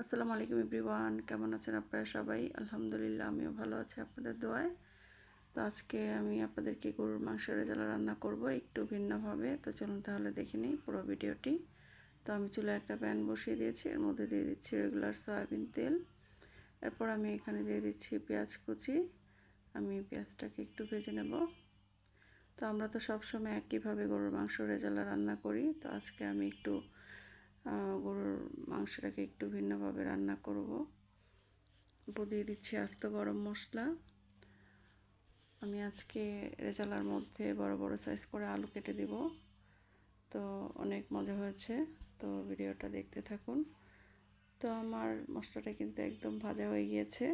আসসালামু আলাইকুম এভরিওয়ান, কেমন আছেন আপনারা সবাই? আলহামদুলিল্লাহ, আমিও ভালো আছি আপনাদের দোয়ায়। তো আজকে আমি আপনাদেরকে গরুর মাংস রেজালা রান্না করব একটু ভিন্নভাবে। তো চলুন তাহলে দেখে নিই পুরো ভিডিওটি। তো আমি চুলে একটা প্যান বসিয়ে দিয়েছি, এর মধ্যে দিয়ে দিচ্ছি রেগুলার সয়াবিন তেল। এরপর আমি এখানে দিয়ে দিচ্ছি পেঁয়াজ কুচি। আমি পেঁয়াজটাকে একটু ভেজে নেব। তো আমরা তো সবসময় একইভাবে গরুর মাংস রেজালা রান্না করি। তো আজকে আমি একটু গরুর মাংসটাকে একটু ভিন্নভাবে রান্না করব। উপর দিয়ে দিচ্ছি আস্ত গরম মশলা। আমি আজকে রেজালার মধ্যে বড় বড় সাইজ করে আলু কেটে দেব। তো অনেক মজা হয়েছে। তো ভিডিওটা দেখতে থাকুন। তো আমার মশলাটা কিন্তু একদম ভাজা হয়ে গিয়েছে।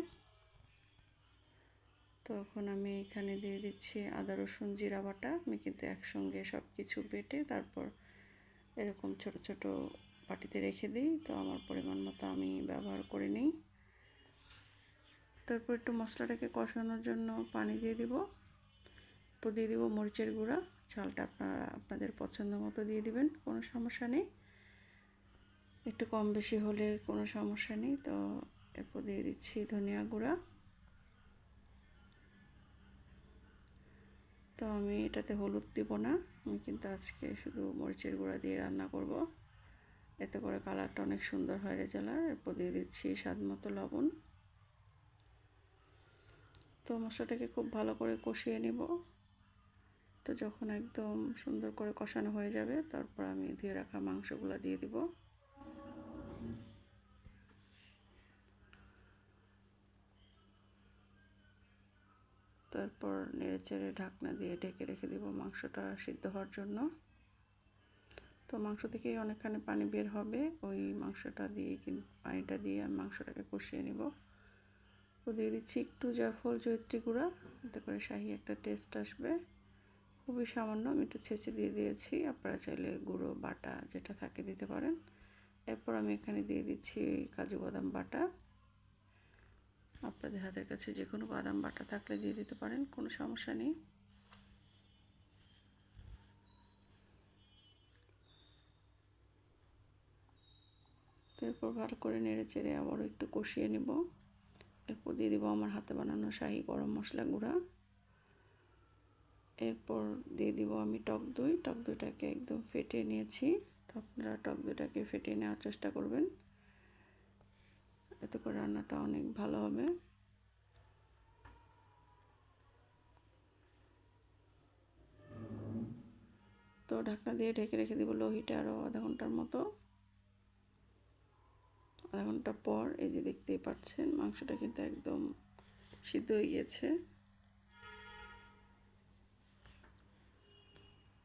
তো এখন আমি এখানে দিয়ে দিচ্ছি আদা, রসুন, জিরা বাটা। আমি কিন্তু একসঙ্গে সব কিছু বেটে তারপর এরকম ছোট ছোট বাটিতে রেখে দিই। তো আমার পরিমাণ মতো আমি ব্যবহার করে নিই। তারপর একটু মশলাটাকে কষানোর জন্য পানি দিয়ে দিব। তো দিয়ে দিব মরিচের গুঁড়া। ঝালটা আপনারা আপনাদের পছন্দ মতো দিয়ে দিবেন, কোনো সমস্যা নেই। একটু কম বেশি হলে কোনো সমস্যা নেই। তো এরপর দিয়ে দিচ্ছি ধনিয়া গুঁড়া। তো আমি এটাতে হলুদ দিব না। আমি কিন্তু আজকে শুধু মরিচের গুঁড়া দিয়ে রান্না করব। এতে করে কালারটা অনেক সুন্দর হয় রেজালার এরপর দিয়ে দিচ্ছি স্বাদ মতো লবণ। তো মশলাটাকে খুব ভালো করে কষিয়ে নেব। তো যখন একদম সুন্দর করে কষানো হয়ে যাবে, তারপর আমি ধুয়ে রাখা মাংসগুলো দিয়ে দিব। তারপর নেড়ে চেড়ে ঢাকনা দিয়ে ঢেকে রেখে দিব মাংসটা সিদ্ধ হওয়ার জন্য। তো মাংস থেকে অনেকখানি পানি বের হবে। ওই মাংসটা দিয়ে কিন্তু পানিটা দিয়ে আমি মাংসটাকে কষিয়ে নেব। তো দিয়ে দিচ্ছি একটু জাফল জৈত্রী গুঁড়া। এতে করে শাহি একটা টেস্ট আসবে। খুবই সামান্য, আমি একটু ছেঁচে দিয়ে দিয়েছি। আপনারা চাইলে গুঁড়ো, বাটা যেটা থাকে দিতে পারেন। এরপর আমি এখানে দিয়ে দিচ্ছি কাজু বাদাম বাটা। আপনাদের হাতের কাছে যে কোনো বাদাম বাটা থাকলে দিয়ে দিতে পারেন, কোনো সমস্যা নেই। এরপর ভালো করে নেড়ে চেড়ে আবারও একটু কষিয়ে নেব। এরপর দিয়ে দেবো আমার হাতে বানানো শাহি গরম মশলা গুঁড়া। এরপর দিয়ে দিব আমি টক দই। টক দইটাকে একদম ফেটে নিয়েছি। তো আপনারা টক দইটাকে ফেটে নেওয়ার চেষ্টা করবেন। এতে করে রান্নাটা অনেক ভালো হবে। তো ঢাকনা দিয়ে ঢেকে রেখে দিব লোহিটা আরও আধা ঘণ্টার মতো। আধা ঘণ্টা পর এই যে দেখতেই পাচ্ছেন, মাংসটা কিন্তু একদম সিদ্ধ হয়ে গিয়েছে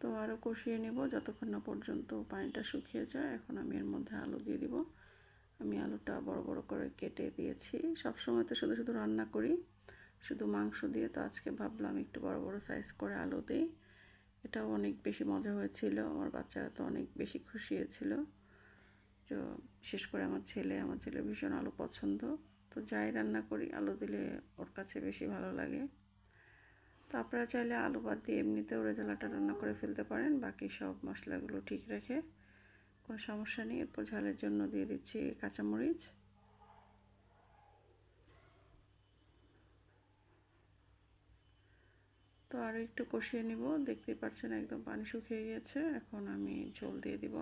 তো আরও কষিয়ে নেব, যতক্ষণ না পর্যন্ত পানিটা শুকিয়ে যায়। এখন আমি এর মধ্যে আলু দিয়ে দিব। আমি আলুটা বড় বড় করে কেটে দিয়েছি। সব সময় তো শুধু শুধু রান্না করি, শুধু মাংস দিয়ে। তো আজকে ভাবলাম একটু বড় বড় সাইজ করে আলু দিই। এটাও অনেক বেশি মজা হয়েছিল। আমার বাচ্চারা তো অনেক বেশি খুশি হয়েছিল। তো বিশেষ করে আমার ছেলে আমার ছেলে ভীষণ আলু পছন্দ। তো যাই রান্না করি, আলু দিলে ওর কাছে বেশি ভালো লাগে। তো আপনারা চাইলে আলু বাদ দিয়ে এমনিতেও রেজালাটা রান্না করে ফেলতে পারেন। বাকি সব মশলাগুলো ঠিক রেখে কোনো সমস্যা নেই। এরপর ঝালের জন্য দিয়ে দিচ্ছি কাঁচামরিচ। তো আরও একটু কষিয়ে নিব। দেখতেই পাচ্ছেন একদম পানি শুকিয়ে গেছে এখন আমি ঝোল দিয়ে দিব।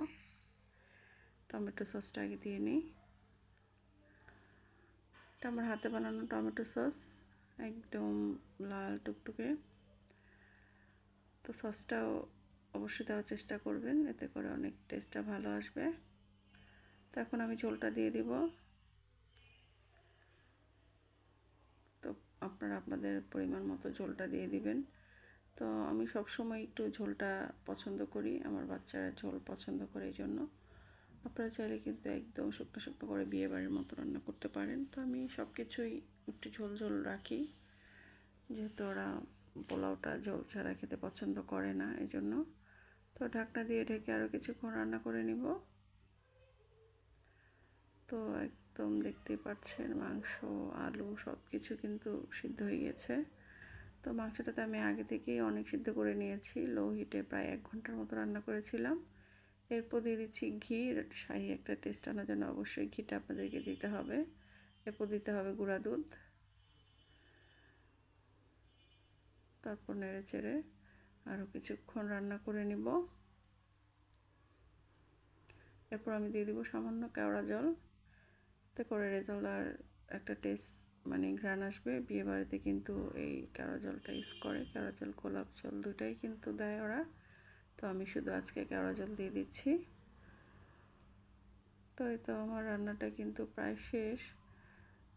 টমেটো সসটা আগে দিয়ে নিই। এটা আমার হাতে বানানো টমেটো সস, একদম লাল টুকটুকে। তো সসটাও অবশ্যই দেওয়ার চেষ্টা করবেন, এতে করে অনেক টেস্টটা ভালো আসবে। তো এখন আমি ঝোলটা দিয়ে দিব। তো আপনারা আপনাদের পরিমাণ মতো ঝোলটা দিয়ে দিবেন। তো আমি সব সময় একটু ঝোলটা পছন্দ করি, আমার বাচ্চারা ঝোল পছন্দ করে এই জন্য। আপনারা চাইলে কিন্তু একদম শুকনো শুকনো করে বিয়ে বাড়ির মতো রান্না করতে পারেন। তো আমি সব কিছুই একটু ঝোল ঝোল রাখি। যেহেতু ওরা পোলাওটা ঝোল ছাড়া খেতে পছন্দ করে না এই জন্য তো ঢাকনা দিয়ে ঢেকে আরও কিছুক্ষণ রান্না করে নিব। তো একদম দেখতেই পাচ্ছেন মাংস, আলু সব কিছু কিন্তু সিদ্ধ হয়ে গেছে। তো মাংসটাতে আমি আগে থেকেই অনেক সিদ্ধ করে নিয়েছি। লো হিটে প্রায় এক ঘণ্টার মতো রান্না করেছিলাম। এরপর দিয়ে দিচ্ছি ঘি শাহি একটা টেস্ট আনার জন্য অবশ্যই ঘিটা আপনাদেরকে দিতে হবে। এরপর দিতে হবে গুঁড়া দুধ। তারপর নেড়ে চেড়ে আরও কিছুক্ষণ রান্না করে নিব। এরপর আমি দিয়ে দিব সামান্য কেওড়া জল। তে করে রেজাল্ট আর একটা টেস্ট মানে ঘ্রাণ আসবে। বিয়ে বাড়িতে কিন্তু এই কেওড়া জলটা ইউজ করে। কেওড়া জল, গোলাপ জল দুটাই কিন্তু দেয় ওরা। তো আমি শুধু আজকে কেওড়া জল দিয়ে দিচ্ছি। তো এই তো আমার রান্নাটা কিন্তু প্রায় শেষ।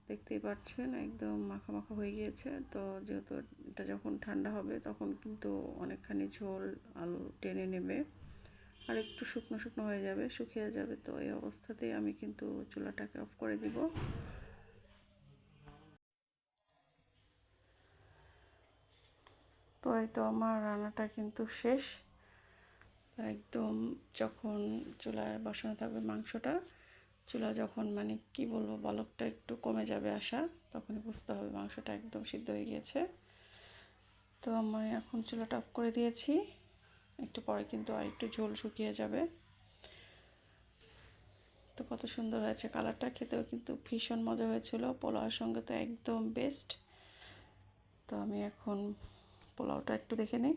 দেখতেই পাচ্ছেন একদম মাখা মাখা হয়ে গিয়েছে। তো যেহেতু এটা যখন ঠান্ডা হবে তখন কিন্তু অনেকখানি ঝোল আলু টেনে নেবে। আর একটু শুকনো শুকনো হয়ে যাবে, শুকিয়ে যাবে। তো এই অবস্থাতেই আমি কিন্তু চুলাটাকে অফ করে দিব। তো এই তো আমার রান্নাটা কিন্তু শেষ। একদম যখন চুলায় বসানো থাকবে মাংসটা, চুলা যখন মানে কি বলব, বলকটা একটু কমে যাবে আসা তখনই বুঝতে হবে মাংসটা একদম সিদ্ধ হয়ে গিয়েছে। তো আমি এখন চুলাটা অফ করে দিয়েছি, একটু পরে কিন্তু আর একটু ঝোল শুকিয়ে যাবে। তো কত সুন্দর হয়েছে কালারটা, খেতেও কিন্তু ভীষণ মজা হয়েছিল, পোলাওয়ের সঙ্গে তো একদম বেস্ট তো আমি এখন পোলাওটা একটু দেখে নিই।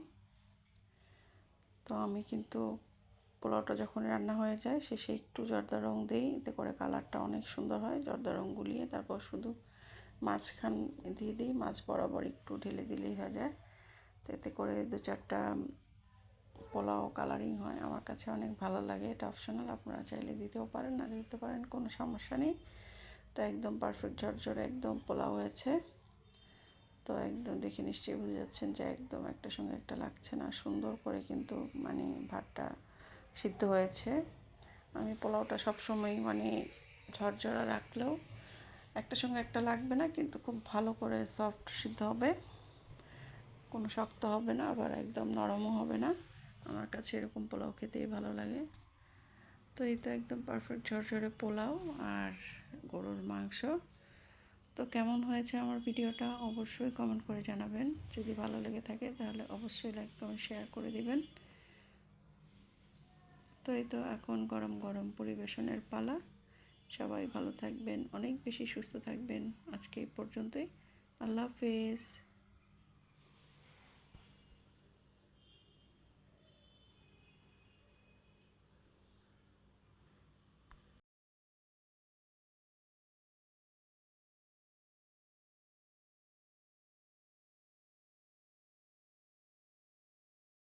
তো আমি কিন্তু পোলাওটা যখন রান্না হয়ে যায়, শেষে একটু জর্দা রং দিই, এতে করে কালারটা অনেক সুন্দর হয়। জর্দা রং গুলিয়ে তারপর শুধু মাছখান দিয়ে দিই মাছ বরাবর একটু ঢেলে দিলেই হয়ে যায়। তো এতে করে দু চারটা পোলাও কালারিং হয়। আমার কাছে অনেক ভালো লাগে, এটা অপশনাল আপনারা চাইলে দিতেও পারেন, না দিতে পারেন কোনো সমস্যা নেই। তো একদম পারফেক্ট ঝরঝরে একদম পোলাও হয়েছে। তো একদম দেখে নিশ্চয়ই বুঝে যাচ্ছেন যে একদম একটা সঙ্গে একটা লাগছে না। সুন্দর করে কিন্তু মানে ভাতটা সিদ্ধ হয়েছে। আমি পোলাওটা সবসময় মানে ঝরঝরা রাখলেও একটা সঙ্গে একটা লাগবে না, কিন্তু খুব ভালো করে সফট সিদ্ধ হবে। কোনো শক্ত হবে না, আবার একদম নরমও হবে না। আমার কাছে এরকম পোলাও খেতেই ভালো লাগে। তো এই তো একদম পারফেক্ট ঝরঝরে পোলাও আর গরুর মাংস। তো কেমন হয়েছে আমার ভিডিওটা অবশ্যই কমেন্ট করে জানাবেন। যদি ভালো লেগে থাকে তাহলে অবশ্যই লাইক কমেন্ট শেয়ার করে দিবেন। তো এই তো এখন গরম গরম পরিবেশনের পালা। সবাই ভালো থাকবেন, অনেক বেশি সুস্থ থাকবেন। আজকে এই পর্যন্তই। আল্লাহ হাফেজ।